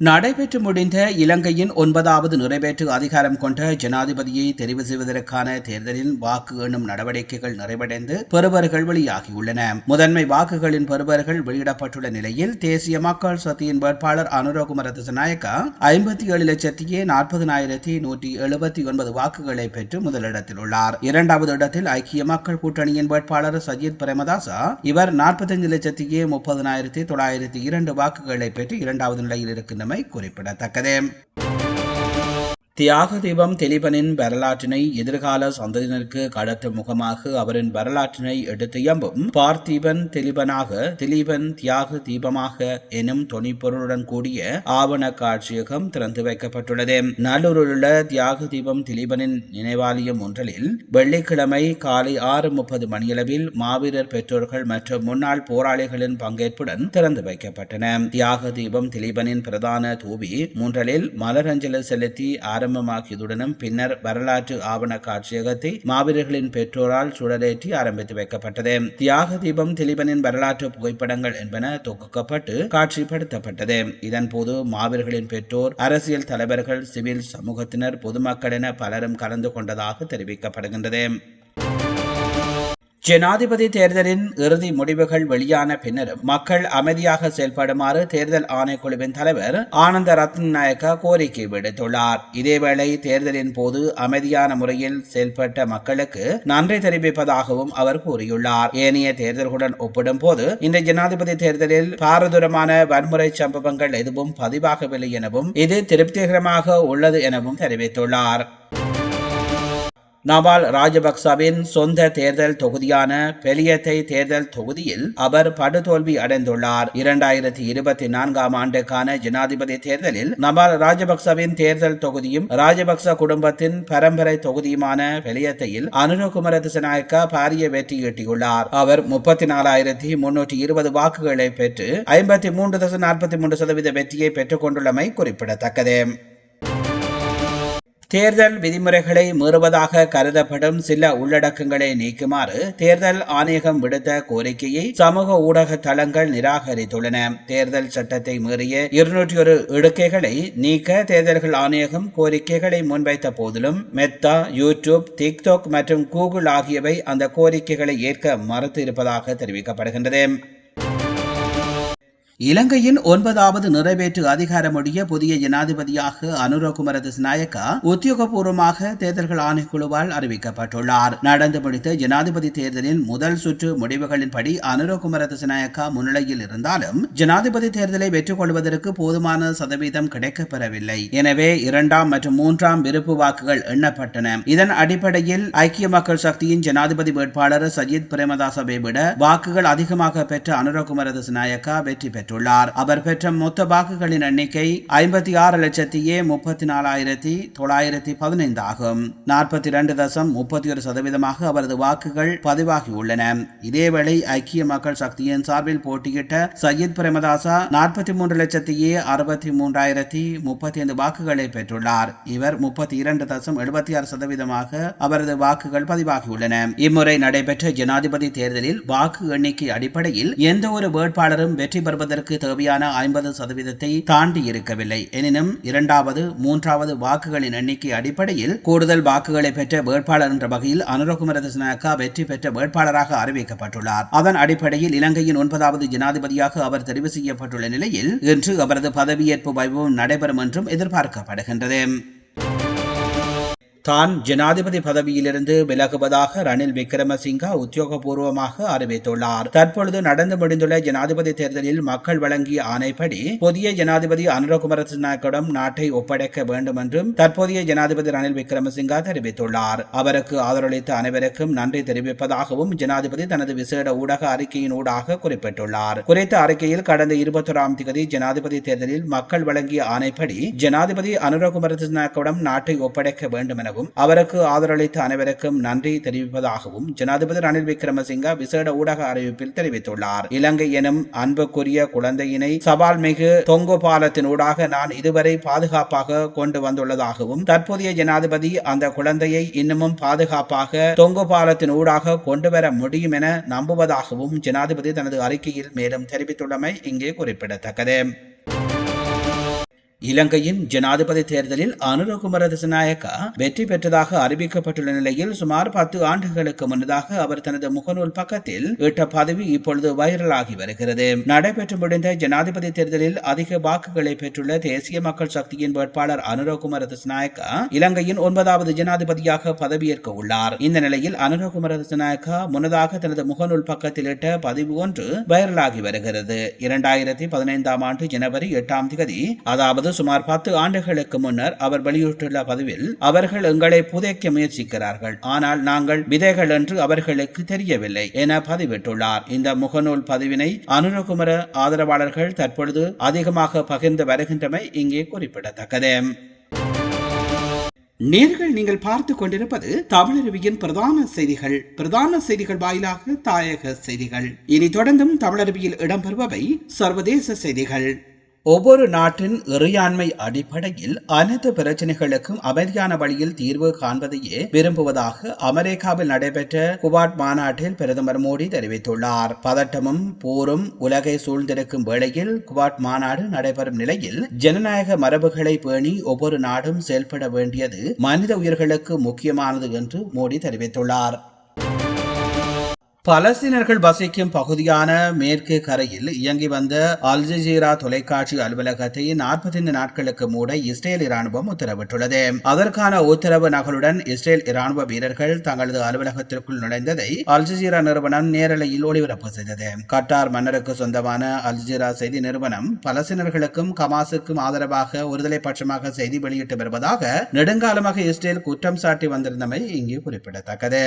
நடைபெற்று முடிந்த இலங்கையின் ஒன்பதாவது நிறைவேற்று அதிகாரம் கொண்ட ஜனாதிபதியை தெரிவு செய்வதற்கான தேர்தலில் வாக்கு எண்ணும் நடவடிக்கைகள் நிறைவடைந்து பெறுபர்கள் வெளியாகியுள்ளன. முதன்மை வாக்குகளின் பெறுபர்கள் வெளியிடப்பட்டுள்ள நிலையில் தேசிய மக்கள் சக்தியின் வேட்பாளர் அனுரகுமர திசநாயக்கா ஐம்பத்தி ஏழு லட்சத்தி நாற்பதனாயிரத்தி நூற்றி எழுபத்தி ஒன்பது வாக்குகளை பெற்று முதலிடத்தில் உள்ளார். இரண்டாவது இடத்தில் ஐக்கிய மக்கள் கூட்டணியின் வேட்பாளர் சஜித் பிரேமதாசா இவர் நாற்பத்தஞ்சு லட்சத்தி முப்பதனாயிரத்தி தொள்ளாயிரத்தி இரண்டு வாக்குகளை பெற்று இரண்டாவது நிலையில் இருக்கின்றனர். குறிப்பிடத்தக்கது. தியாக தீபம் திலீபனின் வரலாற்றினை எதிர்கால சந்ததியினருக்கு கடத்தும் முகமாக அவரின் வரலாற்றினை எடுத்து எம்பும் பார்த்தீபன் திலீபனாக திலீபன் தியாக தீபமாக எனும் தொனிப்பொருளுடன் கூடிய ஆவண காட்சியகம் திறந்து வைக்கப்பட்டுள்ளது. நல்லூரில் உள்ள தியாக தீபம் திலீபனின் நினைவாலயம் ஒன்றில் வெள்ளிக்கிழமை காலை ஆறு முப்பது மணியளவில் மாவீரர் பெற்றோர்கள் மற்றும் முன்னாள் போராளிகளின் பங்கேற்புடன் திறந்து வைக்கப்பட்டன. தியாக தீபம் திலீபனின் பிரதான தூவி மூன்றலில் மலரஞ்சலி செலுத்தி ஆரம்ப ஆரம்பமாகியதுடனும் பின்னர் வரலாற்று ஆவண காட்சியகத்தை மாவீரர்களின் பெற்றோரால் சுடரேற்றி ஆரம்பித்து வைக்கப்பட்டது. தியாக தீபம் திலீபனின் வரலாற்று புகைப்படங்கள் என்பன தொகுக்கப்பட்டு காட்சிப்படுத்தப்பட்டது. இதன்போது மாவீரர்களின் பெற்றோர் அரசியல் தலைவர்கள் சிவில் சமூகத்தினர் பொதுமக்கள் என பலரும் கலந்து கொண்டதாக தெரிவிக்கப்படுகின்றது. ஜனாதிபதி தேர்தலின் இறுதி முடிவுகள் வெளியான பின்னரும் மக்கள் அமைதியாக செயல்படுமாறு தேர்தல் ஆணைக்குழுவின் தலைவர் ஆனந்த ரத்னநாயக்க கோரிக்கை விடுத்துள்ளார். இதேவேளை தேர்தலின் போது அமைதியான முறையில் செயல்பட்ட மக்களுக்கு நன்றி தெரிவிப்பதாகவும் அவர் கூறியுள்ளார். ஏனைய தேர்தல்களுடன் ஒப்பிடும் போது இந்த ஜனாதிபதி தேர்தலில் பாரதூரமான வன்முறை சம்பவங்கள் எதுவும் பதிவாகவில்லை எனவும் இது திருப்திகரமாக உள்ளது எனவும் தெரிவித்துள்ளார். நவால் ராஜபக்சவின் சொந்த தேர்தல் தொகுதியான பெலியத்தை தேர்தல் தொகுதியில் அவர் படுதோல்வி அடைந்துள்ளார். இரண்டாயிரத்தி இருபத்தி நான்காம் ஆண்டுக்கான ஜனாதிபதி தேர்தலில் நவால் ராஜபக்சவின் தேர்தல் தொகுதியும் ராஜபக்ச குடும்பத்தின் பரம்பரை தொகுதியுமான பெலியத்தையில் அனுரகுமர திசநாயக்கா பாரிய வெற்றி ஈட்டியுள்ளார். அவர் முப்பத்தி நாலாயிரத்தி முன்னூற்றி இருபது வாக்குகளை பெற்று ஐம்பத்தி மூன்று தசம் நாற்பத்தி மூன்று சதவீத வெற்றியை பெற்றுக் கொண்டுள்ளமை குறிப்பிடத்தக்கது. தேர்தல் விதிமுறைகளை மீறுவதாக கருதப்படும் சில உள்ளடக்கங்களை நீக்குமாறு தேர்தல் ஆணையகம் விடுத்த கோரிக்கையை சமூக ஊடக தளங்கள் நிராகரித்துள்ளன. தேர்தல் சட்டத்தை மீறிய இருநூற்றி ஒரு இடுக்கைகளை நீக்க தேர்தல்கள் ஆணையகம் கோரிக்கைகளை முன்வைத்த போதிலும் மெத்தா யூடியூப் டிக்டாக் மற்றும் கூகுள் ஆகியவை அந்த கோரிக்கைகளை ஏற்க மறுத்து இருப்பதாக தெரிவிக்கப்படுகின்றது. இலங்கையின் ஒன்பதாவது நிறைவேற்று அதிகாரமுடைய புதிய ஜனாதிபதியாக அனுரகுமர திசநாயக்கா உத்தியோகபூர்வமாக தேர்தல்கள் ஆணைக்குழுவால் அறிவிக்கப்பட்டுள்ளார். நடந்து முடித்த ஜனாதிபதி தேர்தலின் முதல் சுற்று முடிவுகளின்படி அனுரகுமர திசநாயக்கா முன்னிலையில் இருந்தாலும் ஜனாதிபதி தேர்தலை வெற்றி கொள்வதற்கு போதுமான சதவீதம் கிடைக்கப்பெறவில்லை. எனவே இரண்டாம் மற்றும் மூன்றாம் விருப்பு வாக்குகள் எண்ணப்பட்டன. இதன் அடிப்படையில் ஐக்கிய மக்கள் சக்தியின் ஜனாதிபதி வேட்பாளர் சஜித் பிரேமதாசவை விட வாக்குகள் அதிகமாக பெற்ற அனுரகுமர திசநாயக்கா வெற்றி பெற்றார் பெற்றுள்ளார் அவர் பெற்ற மொத்த வாக்குகளின் எண்ணிக்கை ஐம்பத்தி ஆறு லட்சத்தியே முப்பத்தி நாலாயிரத்தி தொள்ளாயிரத்தி பதினைந்து ஆகும் நாற்பத்தி இரண்டு தசம் முப்பத்தி ஒரு சதவீதமாக அவரது வாக்குகள் பதிவாகியுள்ளன. இதேவேளை ஐக்கிய மக்கள் சக்தியின் சார்பில் போட்டியிட்ட சையீத் பிரேமதாசா நாற்பத்தி மூன்று லட்சத்தியே அறுபத்தி மூன்றாயிரத்தி முப்பத்தி ஐந்து வாக்குகளை பெற்றுள்ளார். இவர் முப்பத்தி இரண்டு தசம் எழுபத்தி ஆறு சதவீதமாக அவரது வாக்குகள் பதிவாகியுள்ளன. இம்முறை நடைபெற்ற ஜனாதிபதி தேர்தலில் வாக்கு எண்ணிக்கை அடிப்படையில் எந்த ஒரு வேட்பாளரும் வெற்றி பெறுவது பெறுவதற்கு தேவையான ஐம்பது சதவீதத்தை தாண்டி இருக்கவில்லை. எனினும் இரண்டாவது மூன்றாவது வாக்குகளின் எண்ணிக்கை அடிப்படையில் கூடுதல் வாக்குகளை பெற்ற வேட்பாளர் என்ற வகையில் அனுரகுமர திசநாயக்கா வெற்றி பெற்ற வேட்பாளராக அறிவிக்கப்பட்டுள்ளார். அதன் அடிப்படையில் இலங்கையின் ஒன்பதாவது ஜனாதிபதியாக அவர் தெரிவு செய்யப்பட்டுள்ள நிலையில் இன்று அவரது பதவியேற்பு வைபவம் நடைபெறும் என்றும் எதிர்பார்க்கப்படுகின்றது. தான் ஜனாதிபதி பதவியிலிருந்து விலகுவதாக ரணில் விக்ரமசிங்கா உத்தியோகபூர்வமாக அறிவித்துள்ளார். தற்பொழுது நடந்து முடிந்துள்ள ஜனாதிபதி தேர்தலில் மக்கள் வழங்கிய ஆணைப்படி புதிய ஜனாதிபதி அனுரகுமார திசாநாயக்கிடம் நாட்டை ஒப்படைக்க வேண்டும் என்றும் தற்போதைய ஜனாதிபதி ரணில் விக்ரமசிங்கா தெரிவித்துள்ளார். அவருக்கு ஆதரவளித்த அனைவருக்கும் நன்றி தெரிவிப்பதாகவும் ஜனாதிபதி தனது விசேட ஊடக அறிக்கையின் ஊடாக குறிப்பிட்டுள்ளார். குறித்த அறிக்கையில் கடந்த இருபத்தொராம் தேதி ஜனாதிபதி தேர்தலில் மக்கள் வழங்கிய ஆணைப்படி ஜனாதிபதி அனுரகுமார திசாநாயக்கிடம் நாட்டை ஒப்படைக்க வேண்டும் என எனவும் அவருக்கு ஆதரவளித்த அனைவருக்கும் நன்றி தெரிவிப்பதாகவும் ஜனாதிபதி ரணில் விக்ரமசிங்க விசேட ஊடக அறிவிப்பில் தெரிவித்துள்ளார். இலங்கை எனும் அன்புக்குரிய குழந்தையினை சவால் மிகு தொங்கு பாலத்தினூடாக நான் இதுவரை பாதுகாப்பாக கொண்டு வந்துள்ளதாகவும் தற்போதைய ஜனாதிபதி அந்த குழந்தையை இன்னமும் பாதுகாப்பாக தொங்கு பாலத்தின் ஊடாக கொண்டு வர முடியும் என நம்புவதாகவும் ஜனாதிபதி தனது அறிக்கையில் மேலும் தெரிவித்துள்ளமை இங்கே குறிப்பிடத்தக்கது. இலங்கையின் ஜனாதிபதி தேர்தலில் அனுரகுமர திசநாயக்கா வெற்றி பெற்றதாக அறிவிக்கப்பட்டுள்ள நிலையில் சுமார் பத்து ஆண்டுகளுக்கு முன்னதாக அவர் தனது முகநூல் பக்கத்தில் இட்ட பதவி இப்பொழுது வைரலாகி வருகிறது. நடைபெற்று முடிந்த ஜனாதிபதி தேர்தலில் அதிக வாக்குகளை பெற்றுள்ள தேசிய மக்கள் சக்தியின் வேட்பாளர் அனுரகுமர திசநாயக்கா இலங்கையின் ஒன்பதாவது ஜனாதிபதியாக பதவியேற்க உள்ளார். இந்த நிலையில் அனுரகுமர திசநாயக்கா முன்னதாக தனது முகநூல் பக்கத்தில் இட்ட பதிவு ஒன்று வைரலாகி வருகிறது. இரண்டாயிரத்தி பதினைந்தாம் ஆண்டு ஜனவரி எட்டாம் தேதி அதாவது சுமார் பத்து ஆண்டுகளுக்கு முன்னர் அவர் வெளியிட்டுள்ள பதிவில் அவர்கள் எங்களை புதைக்க முயற்சிக்கிறார்கள். ஆனால் நாங்கள் விதைகள் என்று அவர்களுக்கு தெரியவில்லை என பதிவிட்டுள்ளார். இந்த முகநூல் பதிவினை அனுரகுமர ஆதரவாளர்கள் தற்பொழுது அதிகமாக பகிர்ந்து வருகின்றமை இங்கே குறிப்பிடத்தக்கது. நேர்கள் நீங்கள் பார்த்து கொண்டிருப்பது தமிழருவியின் பிரதான செய்திகள். பிரதான செய்திகள் வாயிலாக தாயக செய்திகள். இனி தொடர்ந்தும் தமிழருவியில் இடம்பெறுபவை சர்வதேச செய்திகள். ஒவ்வொரு நாட்டின் இறையாண்மை அடிப்படையில் அனைத்து பிரச்சனைகளுக்கும் அமைதியான வழியில் தீர்வு காண்பதையே விரும்புவதாக அமெரிக்காவில் நடைபெற்ற குவாட் மாநாட்டில் பிரதமர் மோடி தெரிவித்துள்ளார். பதட்டமும் போரும் உலகை சூழ்ந்திருக்கும் வேளையில் குவாட் மாநாடு நடைபெறும் நிலையில் ஜனநாயக மரபுகளை பேணி ஒவ்வொரு நாடும் செயல்பட வேண்டியது மனித உயிர்களுக்கு முக்கியமானது என்று மோடி தெரிவித்துள்ளார். பலஸ்தீனர்கள் வசிக்கும் பகுதியான மேற்கு கரையில் இயங்கி வந்த அல்ஜசீரா தொலைக்காட்சி அலுவலகத்தை நாற்பத்தைந்து நாட்களுக்கு மூட இஸ்ரேல் இராணுவம் உத்தரவிட்டுள்ளது. அதற்கான உத்தரவு நகலுடன் இஸ்ரேல் இராணுவ வீரர்கள் தங்களது அலுவலகத்திற்குள் நுழைந்ததை அல்ஜசீரா நிறுவனம் நேரலையில் ஒளிபரப்பு செய்தது. கட்டார் மன்னருக்கு சொந்தமான அல்ஜசீரா செய்தி நிறுவனம் பலஸ்தீனர்களுக்கும் கமாசுக்கும் ஆதரவாக ஒருதலை பட்சமாக செய்தி வெளியிட்டு வருவதாக நெடுங்காலமாக இஸ்ரேல் குற்றம் சாட்டி வந்திருந்தமை இங்கே குறிப்பிடத்தக்கது.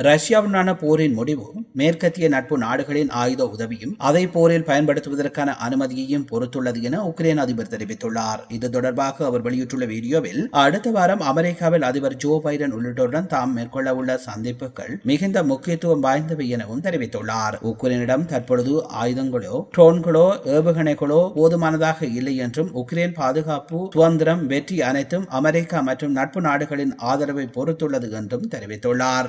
ரஷ்யாவுடனான போரின் முடிவும் மேற்கத்திய நட்பு நாடுகளின் ஆயுத உதவியும் அதை போரில் பயன்படுத்துவதற்கான அனுமதியையும் பொறுத்துள்ளது என உக்ரைன் அதிபர் தெரிவித்துள்ளார். இது தொடர்பாக அவர் வெளியிட்டுள்ள வீடியோவில் அடுத்த வாரம் அமெரிக்காவில் அதிபர் ஜோ பைடன் உள்ளிட்டோருடன் தாம் மேற்கொள்ள உள்ள சந்திப்புகள் மிகுந்த முக்கியத்துவம் வாய்ந்தவை எனவும் தெரிவித்துள்ளார். உக்ரைனிடம் தற்பொழுது ஆயுதங்களோ ட்ரோன்களோ ஏவுகணைகளோ போதுமானதாக இல்லை என்றும் உக்ரைன் பாதுகாப்பு சுதந்திரம் வெற்றி அனைத்தும் அமெரிக்கா மற்றும் நட்பு நாடுகளின் ஆதரவை பொறுத்துள்ளது என்றும் தெரிவித்துள்ளார்.